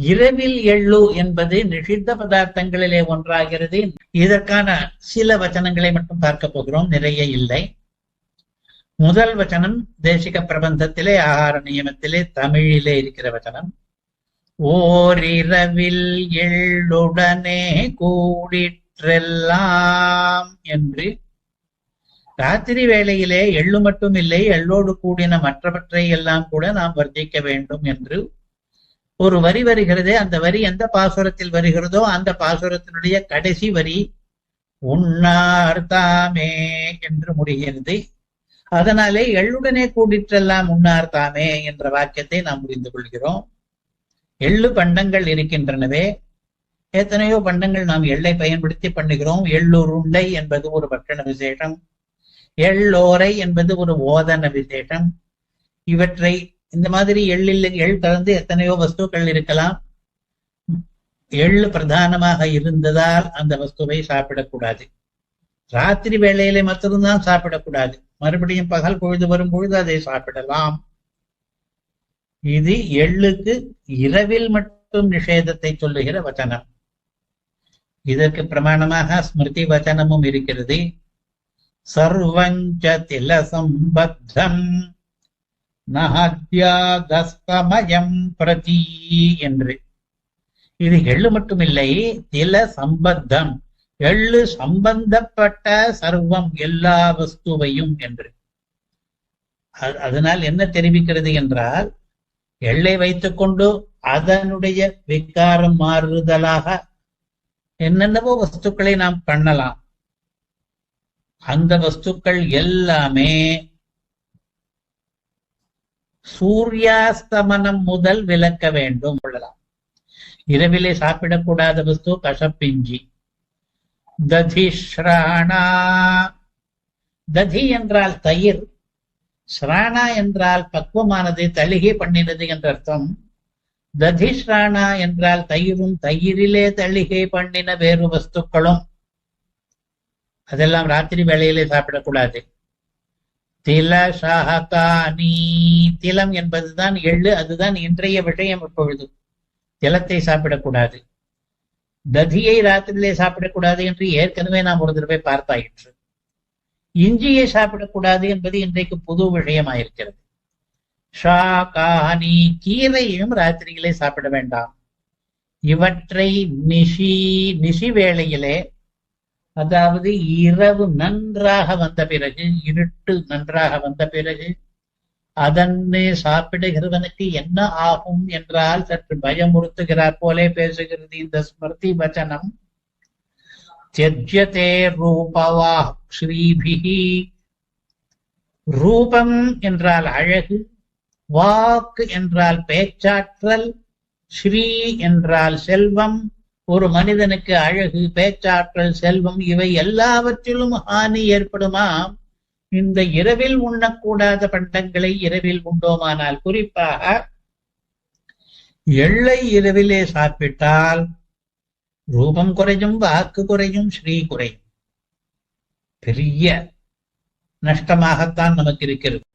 இரவில் எள்ளு என்பது நிஷித்த பதார்த்தங்களிலே ஒன்றாகிறது. இதற்கான சில வச்சனங்களை மட்டும் பார்க்க போகிறோம். நிறைய இல்லை. முதல் வச்சனம் தேசிக பிரபந்தத்திலே ஆகார நியமத்திலே தமிழிலே இருக்கிற வச்சனம் ஓரிரவில் எள்ளுடனே கூடிற்றெல்லாம் என்று. ராத்திரி வேளையிலே எள்ளு மட்டும் இல்லை எள்ளோடு கூடின மற்றவற்றை எல்லாம் கூட நாம் வர்த்திக்க வேண்டும் என்று. ஒரு வரி வருகிறது அந்த வரி எந்த பாசுரத்தில் வருகிறதோ அந்த பாசுரத்தினுடைய கடைசி வரி உண்ணார்த்தாமே என்று முடிகிறது. அதனாலே எள்ளுடனே கூடிற்றெல்லாம் உண்ணார்த்தாமே என்ற வாக்கியத்தை நாம் புரிந்து கொள்கிறோம். எள்ளு பண்டங்கள் இருக்கின்றனவே. எத்தனையோ பண்டங்கள் நாம் எள்ளை பயன்படுத்தி பண்ணுகிறோம். எள்ளுருண்டை என்பது ஒரு பட்டண விசேஷம். எள்ளோரை என்பது ஒரு ஓதன விசேஷம். இவற்றை இந்த மாதிரி எள்ளில் எள் கலந்து எத்தனையோ வஸ்துக்கள் இருக்கலாம். எள்ளு பிரதானமாக இருந்ததால் அந்த வஸ்துவை சாப்பிடக்கூடாது. ராத்திரி வேளையிலே மட்டும்தான் சாப்பிடக்கூடாது. மறுபடியும் பகல் பொழுது வரும் பொழுது அதை சாப்பிடலாம். இது எள்ளுக்கு இரவில் மட்டும் நிஷேதத்தை சொல்லுகிற வச்சனம் இதற்கு பிரமாணமாக ஸ்மிருதி வச்சனமும் இருக்கிறது. சர்வஞ்ச தில சம்பத்தம் நஹத்யாதஸ்தமயம் பிரதி என்று. இது எள்ளு மட்டுமில்லை தில சம்பந்தம். எள்ளு சம்பந்தப்பட்ட சர்வம் எல்லா வஸ்துவையும் என்று. அதனால் என்ன தெரிவிக்கிறது என்றால் எள்ளை வைத்துக்கொண்டு அதனுடைய விகாரம் மாறுதலாக என்னென்னவோ வஸ்துக்களை நாம் பண்ணலாம். அந்த வஸ்துக்கள் எல்லாமே சூர்யாஸ்தமனம் முதல் விளக்க வேண்டும். கொள்ளலாம் இரவிலே சாப்பிடக்கூடாத வஸ்து கசப்பிஞ்சி ததிஸ்ராணா ததி என்றால் தயிர் ஸ்ராணா என்றால் பக்குவமானது தளிகை பண்ணினது என்ற அர்த்தம். ததிஸ்ராணா என்றால் தயிரும் தயிரிலே தளிகை பண்ணின வேறு வஸ்துக்களும். அதெல்லாம் ராத்திரி வேளையிலே சாப்பிடக்கூடாது. தில திலம் என்பதுதான் எள்ளு அதுதான் இன்றைய விஷயம் இப்பொழுது. திலத்தை சாப்பிடக்கூடாது. ததியை ராத்திரியிலே சாப்பிடக்கூடாது என்று ஏற்கனவே நாம் ஒரு தடவை பார்த்தாயிற்று. இஞ்சியை சாப்பிடக்கூடாது என்பது இன்றைக்கு புது விஷயமாயிருக்கிறது. ஷாகானி கீரையும் ராத்திரியிலே சாப்பிட வேண்டாம். இவற்றை நிஷி நிஷி வேளையிலே அதாவது இரவு நன்றாக வந்த பிறகு இருட்டு நன்றாக வந்த பிறகு அதன்னே சாப்பிடுகிறவனுக்கு என்ன ஆகும் என்றால் சற்று பயமுறுத்துகிறார் போலே பேசுகிறது இந்த ஸ்மிருதி வச்சனம். தியஜ்யதே ரூபவா ஸ்ரீபிகி ரூபம் என்றால் அழகு வாக்கு என்றால் பேச்சாற்றல் ஸ்ரீ என்றால் செல்வம் ஒரு மனிதனுக்கு அழகு பேச்சாற்றல் செல்வம் இவை எல்லாவற்றிலும் ஹானி ஏற்படுமாம் இந்த இரவில் உண்ணக்கூடாத பண்டங்களை இரவில் உண்டோமானால் குறிப்பாக எள்ளை இரவிலே சாப்பிட்டால் ரூபம் குறையும் வாக்கு குறையும் ஸ்ரீ குறையும். பெரிய நஷ்டமாகத்தான் நமக்கு இருக்கிறது.